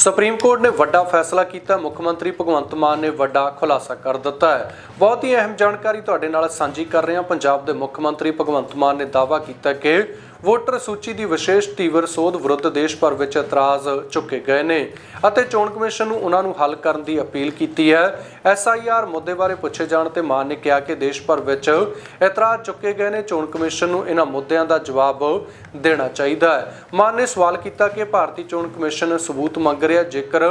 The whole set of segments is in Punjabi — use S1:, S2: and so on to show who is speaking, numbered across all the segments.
S1: ਸੁਪਰੀਮ ਕੋਰਟ ਨੇ ਵੱਡਾ ਫੈਸਲਾ ਕੀਤਾ। ਮੁੱਖ ਮੰਤਰੀ ਭਗਵੰਤ ਮਾਨ ਨੇ ਵੱਡਾ ਖੁਲਾਸਾ ਕਰ ਦਿੱਤਾ ਹੈ। ਬਹੁਤ ਹੀ ਅਹਿਮ ਜਾਣਕਾਰੀ ਤੁਹਾਡੇ ਨਾਲ ਸਾਂਝੀ ਕਰ ਰਹੇ ਹਾਂ। ਪੰਜਾਬ ਦੇ ਮੁੱਖ ਮੰਤਰੀ ਭਗਵੰਤ ਮਾਨ ਨੇ ਦਾਅਵਾ ਕੀਤਾ ਕਿ ਵੋਟਰ ਸੂਚੀ ਦੀ ਵਿਸ਼ੇਸ਼ ਤੀਵਰ ਸੋਧ ਵਿਰੁੱਧ ਦੇਸ਼ ਭਰ ਵਿੱਚ ਇਤਰਾਜ਼ ਚੁੱਕੇ ਗਏ ਨੇ ਅਤੇ ਚੋਣ ਕਮਿਸ਼ਨ ਨੂੰ ਉਹਨਾਂ ਨੂੰ ਹੱਲ ਕਰਨ ਦੀ ਅਪੀਲ ਕੀਤੀ ਹੈ। ਐਸਆਈਆਰ ਮੁੱਦੇ ਬਾਰੇ ਪੁੱਛੇ ਜਾਣ ਤੇ ਮਾਨ ਨੇ ਕਿਹਾ ਕਿ ਦੇਸ਼ ਭਰ ਵਿੱਚ ਇਤਰਾਜ਼ ਚੁੱਕੇ ਗਏ ਨੇ। ਚੋਣ ਕਮਿਸ਼ਨ ਨੂੰ ਇਹਨਾਂ ਮੁੱਦਿਆਂ ਦਾ ਜਵਾਬ ਦੇਣਾ ਚਾਹੀਦਾ ਹੈ। ਮਾਨ ਨੇ ਸਵਾਲ ਕੀਤਾ ਕਿ ਭਾਰਤੀ ਚੋਣ ਕਮਿਸ਼ਨ ਸਬੂਤ ਮੰਗ ਰਿਹਾ ਜੇਕਰ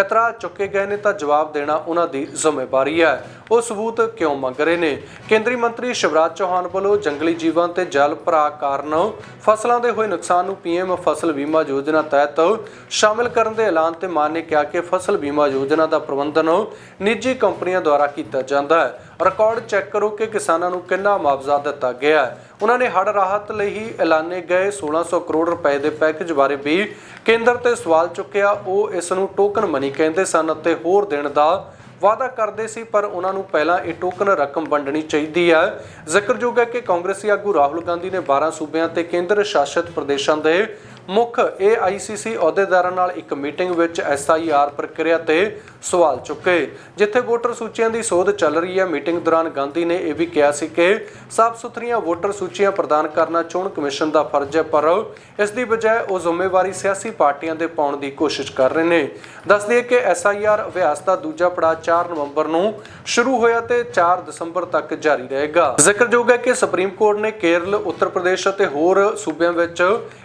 S1: ਇਤਰਾਜ਼ ਚੁੱਕੇ ਗਏ ਨੇ ਤਾਂ ਜਵਾਬ ਦੇਣਾ ਉਹਨਾਂ ਦੀ ਜ਼ਿੰਮੇਵਾਰੀ ਹੈ। ਉਹ ਸਬੂਤ ਕਿਉਂ ਮੰਗ ਰਹੇ ਨੇ? ਕੇਂਦਰੀ ਮੰਤਰੀ ਸ਼ਿਵਰਾਜ ਚੌਹਾਨ ਵੱਲੋਂ ਜੰਗਲੀ ਜੀਵਨ ਤੇ ਜਲ ਭਰਾ ਕਾਰਨ ਫਸਲਾਂ ਦੇ ਹੋਏ ਨੁਕਸਾਨ ਨੂੰ ਪੀਐਮ ਫਸਲ ਬੀਮਾ ਯੋਜਨਾ ਤਹਿਤ ਸ਼ਾਮਿਲ ਕਰਨ ਦੇ ਐਲਾਨ ਤੇ ਮਾਨ ਨੇ ਕਿਹਾ ਕਿ ਫਸਲ ਬੀਮਾ ਯੋਜਨਾ ਦਾ ਪ੍ਰਬੰਧਨ ਨਿੱਜੀ ਕੰਪਨੀਆਂ ਦੁਆਰਾ ਕੀਤਾ ਜਾਂਦਾ ਹੈ। ਰਿਕਾਰਡ ਚੈੱਕ ਕਰੋ ਕਿ ਕਿਸਾਨਾਂ ਨੂੰ ਕਿੰਨਾ ਮੁਆਵਜ਼ਾ ਦਿੱਤਾ ਗਿਆ ਹੈ। ਉਹਨਾਂ ਨੇ ਹੜ ਰਾਹਤ ਲਈ ਹੀ ਐਲਾਨੇ ਗਏ 1600 ਕਰੋੜ ਰੁਪਏ ਦੇ ਪੈਕੇਜ ਬਾਰੇ ਵੀ ਕੇਂਦਰ ਤੇ ਸਵਾਲ ਚੁੱਕਿਆ। ਉਹ ਇਸ ਨੂੰ ਟੋਕਨ ਮਨੀ ਕਹਿੰਦੇ ਸਨ ਅਤੇ ਹੋਰ ਦੇਣ ਦਾ ਵਾਅਦਾ ਕਰਦੇ ਸੀ, ਪਰ ਉਹਨਾਂ ਨੂੰ ਪਹਿਲਾਂ ਇਹ ਟੋਕਨ ਰਕਮ ਵੰਡਣੀ ਚਾਹੀਦੀ ਹੈ। ਜ਼ਿਕਰਯੋਗ ਹੈ ਕਿ ਕਾਂਗਰਸੀ ਆਗੂ ਰਾਹੁਲ ਗਾਂਧੀ ਨੇ 12 ਸੂਬਿਆਂ ਤੇ ਕੇਂਦਰ ਸ਼ਾਸਿਤ ਪ੍ਰਦੇਸ਼ਾਂ ਦੇ ਮੁੱਖ AICC ਅਹੁਦੇਦਾਰਾਂ ਨਾਲ ਇੱਕ ਮੀਟਿੰਗ ਵਿੱਚ SIR ਪ੍ਰਕਿਰਿਆ ਤੇ ਸਵਾਲ ਚੁੱਕੇ, ਜਿੱਥੇ ਵੋਟਰ ਸੂਚੀਆਂ ਦੀ ਸੋਧ ਚੱਲ ਰਹੀ ਹੈ। ਮੀਟਿੰਗ ਦੌਰਾਨ ਗਾਂਧੀ ਨੇ ਇਹ ਵੀ ਕਿਹਾ ਸੀ ਕਿ ਸਾਫ਼ ਸੁਥਰੀਆਂ ਵੋਟਰ ਸੂਚੀਆਂ ਪ੍ਰਦਾਨ ਕਰਨਾ ਚੋਣ ਕਮਿਸ਼ਨ ਦਾ ਫਰਜ਼ ਹੈ, ਪਰ ਇਸ ਦੀ ਬਜਾਏ ਉਹ ਜ਼ਿੰਮੇਵਾਰੀ ਸਿਆਸੀ ਪਾਰਟੀਆਂ ਦੇ ਪਾਉਣ ਦੀ ਕੋਸ਼ਿਸ਼ ਕਰ ਰਹੇ ਨੇ। ਦੱਸ ਦਈਏ ਕਿ SIR ਅਭਿਆਸ ਦਾ ਦੂਜਾ ਪੜਾਅ 4 ਨਵੰਬਰ ਨੂੰ ਸ਼ੁਰੂ ਹੋਇਆ ਤੇ 4 ਦਸੰਬਰ ਤੱਕ ਜਾਰੀ ਰਹੇਗਾ। ਜ਼ਿਕਰਯੋਗ ਹੈ ਕਿ ਸੁਪਰੀਮ ਕੋਰਟ ਨੇ ਕੇਰਲ, ਉੱਤਰ ਪ੍ਰਦੇਸ਼ ਅਤੇ ਹੋਰ ਸੂਬਿਆਂ ਵਿੱਚ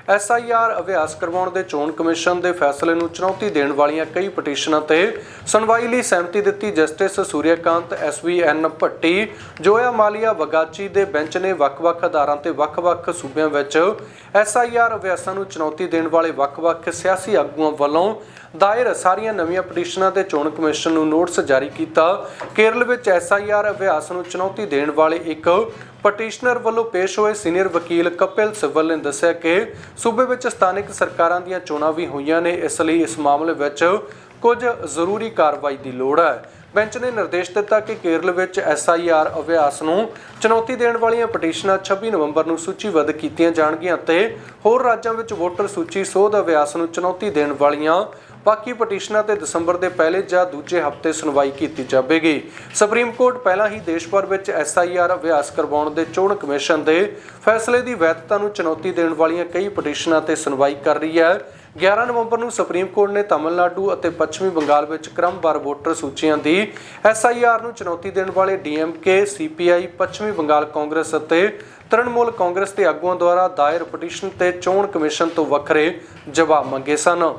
S1: SIR ਅਭਿਆਸ ਕਰਵਾਉਣ ਦੇ ਚੋਣ ਕਮਿਸ਼ਨ ਦੇ ਫੈਸਲੇ ਨੂੰ ਚੁਣੌਤੀ ਦੇਣ ਵਾਲੀਆਂ ਕਈ ਪਟੀਸ਼ਨਾਂ ਤੇ ਸੁਣਵਾਈ ਲਈ ਸਹਿਮਤੀ ਦਿੱਤੀ justice Suryakant S V N Bhatti, Joymalya Bagchi ਦੇ ਬੈਂਚ ਨੇ ਵੱਖ-ਵੱਖ ਆਧਾਰਾਂ ਤੇ ਵੱਖ-ਵੱਖ ਸੂਬਿਆਂ ਵਿੱਚ SIR ਅਭਿਆਸਾਂ ਨੂੰ ਚੁਣੌਤੀ ਦੇਣ ਵਾਲੇ ਵੱਖ-ਵੱਖ ਸਿਆਸੀ ਆਗੂਆਂ ਵੱਲੋਂ ਦਾਇਰ ਸਾਰੀਆਂ ਨਵੀਆਂ ਪਟੀਸ਼ਨਾਂ ਤੇ ਚੋਣ ਕਮਿਸ਼ਨ ਨੂੰ ਨੋਟਿਸ ਜਾਰੀ ਕੀਤਾ। ਕੇਰਲ ਵਿੱਚ ਐਸਆਈਆਰ ਅਭਿਆਸ ਨੂੰ ਚੁਣੌਤੀ ਦੇਣ ਵਾਲੇ ਇੱਕ ਪਟੀਸ਼ਨਰ ਵੱਲੋਂ ਪੇਸ਼ ਹੋਏ ਸੀਨੀਅਰ ਵਕੀਲ ਕਪਿਲ ਸਿੱਬਲ ਨੇ ਦੱਸਿਆ ਕਿ ਸੂਬੇ ਵਿੱਚ ਸਥਾਨਕ ਸਰਕਾਰਾਂ ਦੀਆਂ ਚੋਣਾਂ ਵੀ ਹੋਈਆਂ ਨੇ, ਇਸ ਲਈ ਇਸ ਮਾਮਲੇ ਵਿੱਚ ਕੁਝ ਜ਼ਰੂਰੀ ਕਾਰਵਾਈ ਦੀ ਲੋੜ ਹੈ। ਬੈਂਚ ਨੇ ਨਿਰਦੇਸ਼ ਦਿੱਤਾ ਕਿ ਕੇਰਲ ਵਿੱਚ ਐਸਆਈਆਰ ਅਭਿਆਸ ਨੂੰ ਚੁਣੌਤੀ ਦੇਣ ਵਾਲੀਆਂ ਪਟੀਸ਼ਨਾਂ 26 ਨਵੰਬਰ ਨੂੰ ਸੂਚੀਬੱਧ ਕੀਤੀਆਂ ਜਾਣਗੀਆਂ ਤੇ ਹੋਰ ਰਾਜਾਂ ਵਿੱਚ ਵੋਟਰ ਸੂਚੀ ਸੋਧ ਅਭਿਆਸ ਨੂੰ ਚੁਣੌਤੀ ਦੇਣ ਵਾਲੀਆਂ ਬਾਕੀ ਪਟੀਸ਼ਨਾਂ ਤੇ ਦਸੰਬਰ ਦੇ ਪਹਿਲੇ ਜਾਂ ਦੂਜੇ ਹਫ਼ਤੇ ਸੁਣਵਾਈ ਕੀਤੀ ਜਾਵੇਗੀ। ਸੁਪਰੀਮ ਕੋਰਟ ਪਹਿਲਾਂ ਹੀ ਦੇਸ਼ ਭਰ ਵਿੱਚ ਐਸਆਈਆਰ ਅਭਿਆਸ ਕਰਵਾਉਣ ਦੇ ਚੋਣ ਕਮਿਸ਼ਨ ਦੇ ਫੈਸਲੇ ਦੀ ਵੈਧਤਾ ਨੂੰ ਚੁਣੌਤੀ ਦੇਣ ਵਾਲੀਆਂ ਕਈ ਪਟੀਸ਼ਨਾਂ ਤੇ ਸੁਣਵਾਈ ਕਰ ਰਹੀ ਹੈ। 11 ਨਵੰਬਰ ਨੂੰ ਸੁਪਰੀਮ ਕੋਰਟ ਨੇ ਤਾਮਿਲਨਾਡੂ ਅਤੇ ਪੱਛਮੀ ਬੰਗਾਲ ਵਿੱਚ ਕ੍ਰਮਵਾਰ ਵੋਟਰ ਸੂਚੀਆਂ ਦੀ ਐਸਆਈਆਰ ਨੂੰ ਚੁਣੌਤੀ ਦੇਣ ਵਾਲੇ ਡੀਐਮਕੇ ਸੀਪੀਆਈ ਪੱਛਮੀ ਬੰਗਾਲ ਕਾਂਗਰਸ ਅਤੇ ਤ੍ਰਿਣਮੂਲ ਕਾਂਗਰਸ ਦੇ ਆਗੂਆਂ ਦੁਆਰਾ ਦਾਇਰ ਪਟੀਸ਼ਨ ਤੇ ਚੋਣ ਕਮਿਸ਼ਨ ਤੋਂ ਵੱਖਰੇ ਜਵਾਬ ਮੰਗੇ ਸਨ।